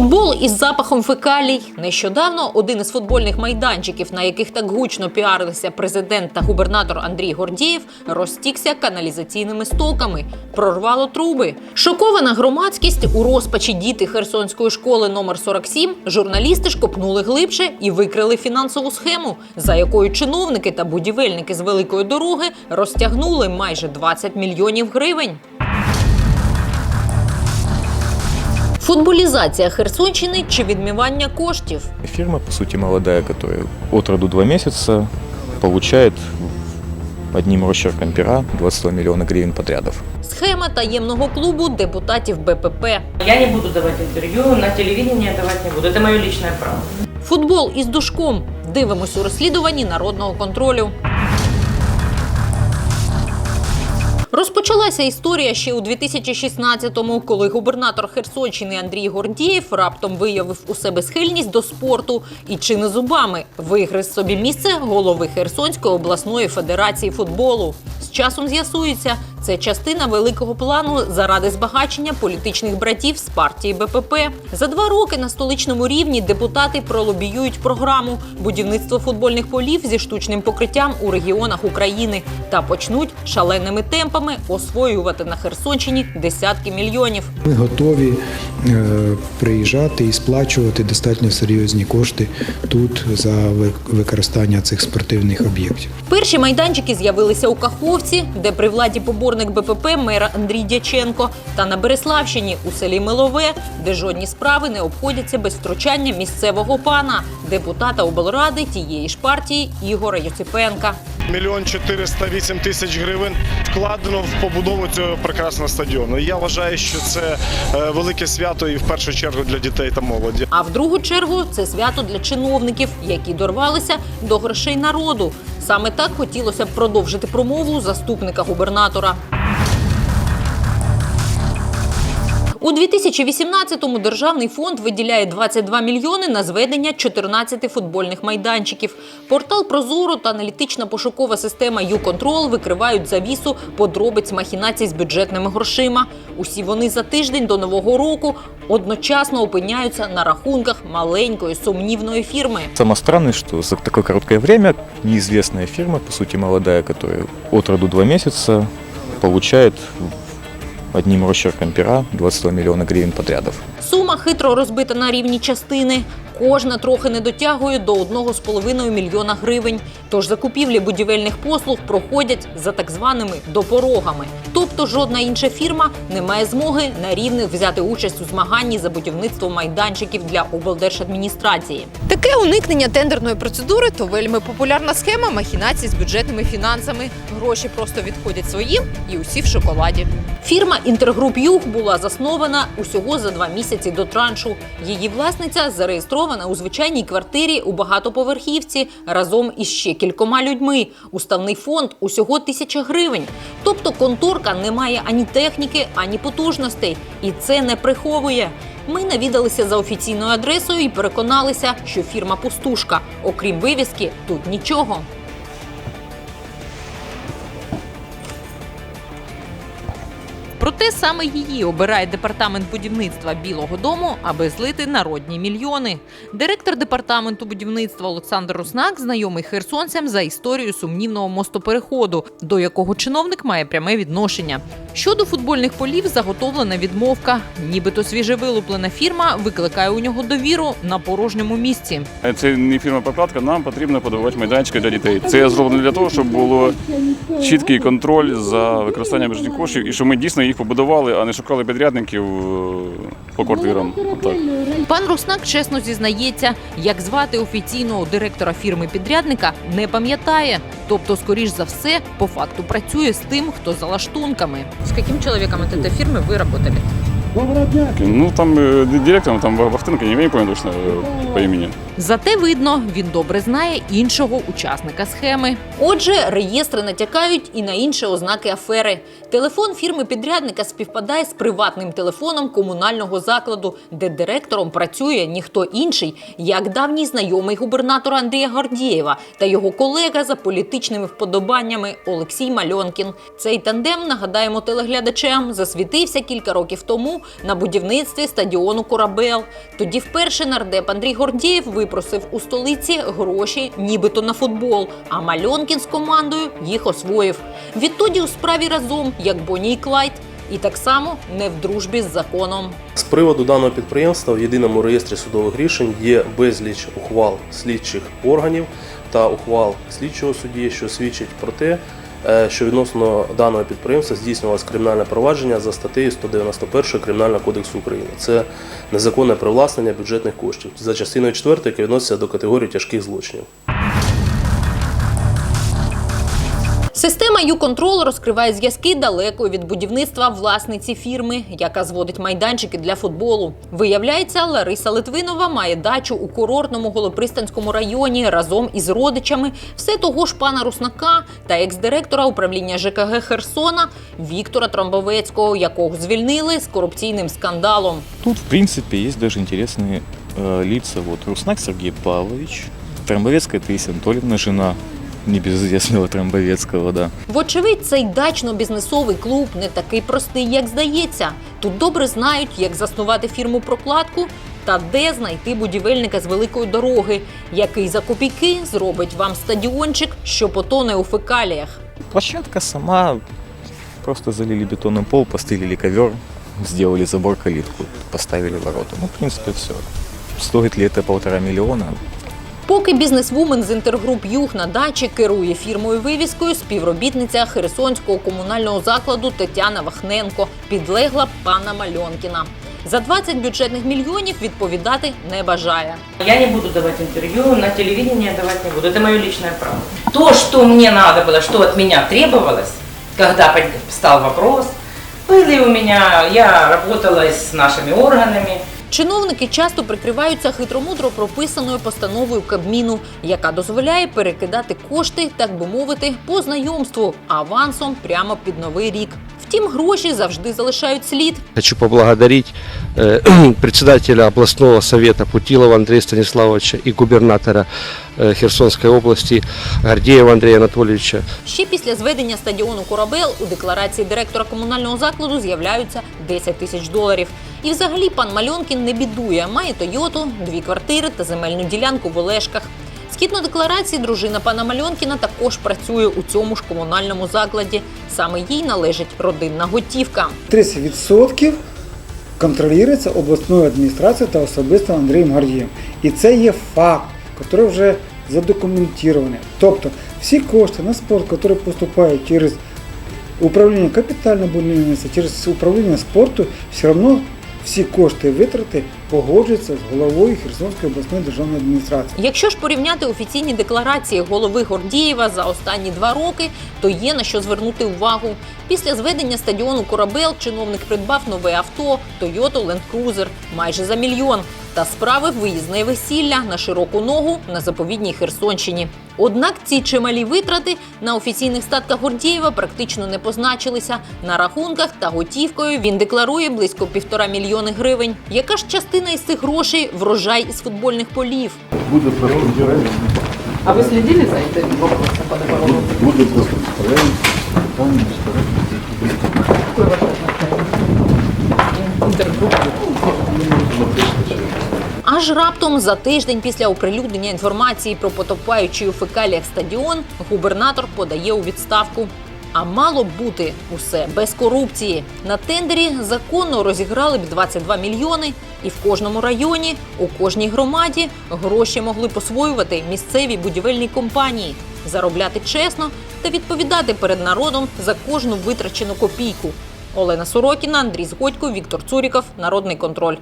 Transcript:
Футбол із запахом фекалій. Нещодавно один із футбольних майданчиків, на яких так гучно піарилися президент та губернатор Андрій Гордієв, розтікся каналізаційними стоками, прорвало труби. Шокована громадськість у розпачі діти Херсонської школи номер 47 журналісти ж копнули глибше і викрили фінансову схему, за якою чиновники та будівельники з великої дороги розтягнули майже 20 мільйонів гривень. Футболізація Херсонщини чи відмивання коштів. Фирма, по сути, молодая, которая от роду два месяца получает одним росчерком пера 22 миллиона гривен подрядов. Схема таємного клубу депутатів БПП. Я не буду давать интервью, на телевидении я давать не буду. Это мое личное право. Футбол із душком. Дивимось у розслідуванні народного контролю. Розпочалася історія ще у 2016-му, коли губернатор Херсонщини Андрій Гордієв раптом виявив у себе схильність до спорту і чи не зубами вигриз собі місце голови Херсонської обласної федерації футболу. З часом з'ясується, це частина великого плану заради збагачення політичних братів з партії БПП. За два роки на столичному рівні депутати пролобіюють програму будівництво футбольних полів зі штучним покриттям у регіонах України та почнуть шаленими темпами освоювати на Херсонщині десятки мільйонів. Ми готові е, приїжджати і сплачувати достатньо серйозні кошти тут за використання цих спортивних об'єктів. Перші майданчики з'явилися у Каховці, де при владі поборник БПП мера Андрій Дяченко, та на Береславщині у селі Милове, де жодні справи не обходяться без втручання місцевого пана, депутата облради тієї ж партії Ігора Йосипенка. Мільйон 408 тисяч гривень вкладено в побудову цього прекрасного стадіону. І я вважаю, що це е, велике свято і в першу чергу для дітей та молоді. А в другу чергу це свято для чиновників, які дорвалися до грошей народу. Саме так хотілося б продовжити промову заступника губернатора. У 2018-му державний фонд виділяє 22 мільйони на зведення 14 футбольних майданчиків. Портал Прозоро та аналітична пошукова система «Юконтрол» викривають завісу подробиць махінацій з бюджетними грошима. Усі вони за тиждень до нового року одночасно опиняються на рахунках маленької сумнівної фірми. Самое странное, что за такое короткое время неизвестная фирма, по сути, молодая, которая от роду два месяца получает одним росчерком пера 22 миллиона гривен подрядов. Сума хитро розбита на рівні частини. Кожна трохи не дотягує до 1,5 мільйона гривень. Тож закупівлі будівельних послуг проходять за так званими допорогами. Тобто жодна інша фірма не має змоги на рівних взяти участь у змаганні за будівництво майданчиків для облдержадміністрації. Таке уникнення тендерної процедури то вельми популярна схема махінацій з бюджетними фінансами. Гроші просто відходять своїм і усі в шоколаді. Фірма Інтергруп Юг була заснована усього за два місяці до траншу. Її власниця зареєстрована у звичайній квартирі у багатоповерхівці разом із ще кількома людьми. Уставний фонд усього тисяча гривень. Тобто конторка не має ані техніки, ані потужностей, і це не приховує. Ми навідалися за офіційною адресою і переконалися, що фірма пустушка. Окрім вивіски, тут нічого. Проте саме її обирає департамент будівництва Білого Дому, аби злити народні мільйони. Директор департаменту будівництва Олександр Руснак знайомий херсонцям за історією сумнівного мостопереходу, до якого чиновник має пряме відношення. Щодо футбольних полів, заготовлена відмовка. Нібито свіжевилуплена фірма викликає у нього довіру на порожньому місці. Це не фірма прокладка, нам потрібно подавати майданчики для дітей. Це зроблено для того, щоб було чіткий контроль за використанням коштів і щоб ми дійсно їх побудували, а не шукали підрядників е, по квартирам. Так. Пан Руснак чесно зізнається, як звати офіційного директора фірми-підрядника, не пам'ятає. Тобто, скоріш за все, по факту працює з тим, хто за лаштунками. З яким чоловіком цієї фірми ви працювали? Ну там е, директором там Вахтенко, я не пам'ятаю точно е, по імені. Зате видно, він добре знає іншого учасника схеми. Отже, реєстри натякають і на інші ознаки афери. Телефон фірми-підрядника співпадає з приватним телефоном комунального закладу, де директором працює ніхто інший, як давній знайомий губернатора Андрія Гордієва та його колега за політичними вподобаннями Олексій Мальонкін. Цей тандем, нагадаємо телеглядачам, засвітився кілька років тому на будівництві стадіону Корабел. Тоді вперше нардеп Андрій Гордієв випросив у столиці гроші, нібито на футбол. А Мальонкін з командою їх освоїв. Відтоді у справі разом, як Бонні і Клайд, і так само не в дружбі з законом. З приводу даного підприємства в єдиному реєстрі судових рішень є безліч ухвал слідчих органів та ухвал слідчого судді, що свідчить про те, що відносно даного підприємства здійснювалось кримінальне провадження за статтею 191 Кримінального кодексу України. Це незаконне привласнення бюджетних коштів за частиною 4, яка відноситься до категорії тяжких злочинів. Система «Ю-Контрол» розкриває зв'язки далеко від будівництва власниці фірми, яка зводить майданчики для футболу. Виявляється, Лариса Литвинова має дачу у курортному Голопристанському районі разом із родичами все того ж пана Руснака та екс-директора управління ЖКГ Херсона Віктора Трамбовецького, якого звільнили з корупційним скандалом. Тут, в принципе, есть даже интересные э, лица. Вот Руснак Сергей Павлович, Трамбовецкая Таисия Анатольевна, жена небезызвестного Трамбовецкого, да. Вочевидь, цей дачно-бізнесовий клуб не такий простий, як здається. Тут добре знають, як заснувати фірму прокладку та де знайти будівельника з великої дороги, який за копійки зробить вам стадіончик, що потоне у фекаліях. Площадка сама, просто залили бетонный пол, постелили ковер, сделали забор калитку, поставили ворота. Ну, в принципе, все. Стоит ли это полтора миллиона? Поки бізнесвумен з інтергруп Юг на дачі керує фірмою вивіскою, співробітниця Херсонського комунального закладу Тетяна Вахненко підлегла пана Мальонкіна. За 20 бюджетних мільйонів відповідати не бажає. Я не буду давать интервью, на телевидении я давать не буду. Это мое личное право. То, что мне надо было, что от меня требовалось, когда под- встал вопрос, были у меня, я работала с нашими органами, Чиновники часто прикриваються хитромудро прописаною постановою Кабміну, яка дозволяє перекидати кошти, так би мовити, по знайомству авансом прямо під новий рік. Втім, гроші завжди залишають слід. Хочу поблагодарить э, председателя областного совета Путилова Андрея Станиславовича и губернатора э, Херсонской области Гордеева Андрея Анатольевича. Ще після зведення стадіону Корабел у декларації директора комунального закладу з'являються 10 тисяч доларів. І взагалі пан Мальонкін не бідує, має Тойоту, дві квартири та земельну ділянку в Олешках. Згідно декларації, дружина пана Мальонкіна також працює у цьому ж комунальному закладі. Саме їй належить родинна готівка. 30% контролюється обласною адміністрацією та особисто Андрієм Гордієм. І це є факт, який вже задокументований. Тобто всі кошти на спорт, які поступають через управління капітального будівництва, через управління спорту, все одно всі кошти витрати погоджуються з головою Херсонської обласної державної адміністрації. Якщо ж порівняти офіційні декларації голови Гордієва за останні два роки, то є на що звернути увагу. Після зведення стадіону Корабел чиновник придбав нове авто Toyota Land Cruiser майже за мільйон та справив виїзне весілля на широку ногу на заповідній Херсонщині. Однак ці чималі витрати на офіційних статках Гордієва практично не позначилися. На рахунках та готівкою він декларує близько півтора мільйони гривень. Яка ж частина із цих грошей врожай із футбольних полів? Буде А вы следили за этим вопросом по договору? Аж раптом за тиждень після оприлюднення інформації про потопаючий у фекаліях стадіон губернатор подає у відставку. А мало бути усе без корупції. На тендері законно розіграли б 22 мільйони, і в кожному районі, у кожній громаді гроші могли посвоювати місцеві будівельні компанії, заробляти чесно та відповідати перед народом за кожну витрачену копійку. Олена Сорокіна, Андрій Згодько, Віктор Цуріков, Народний контроль.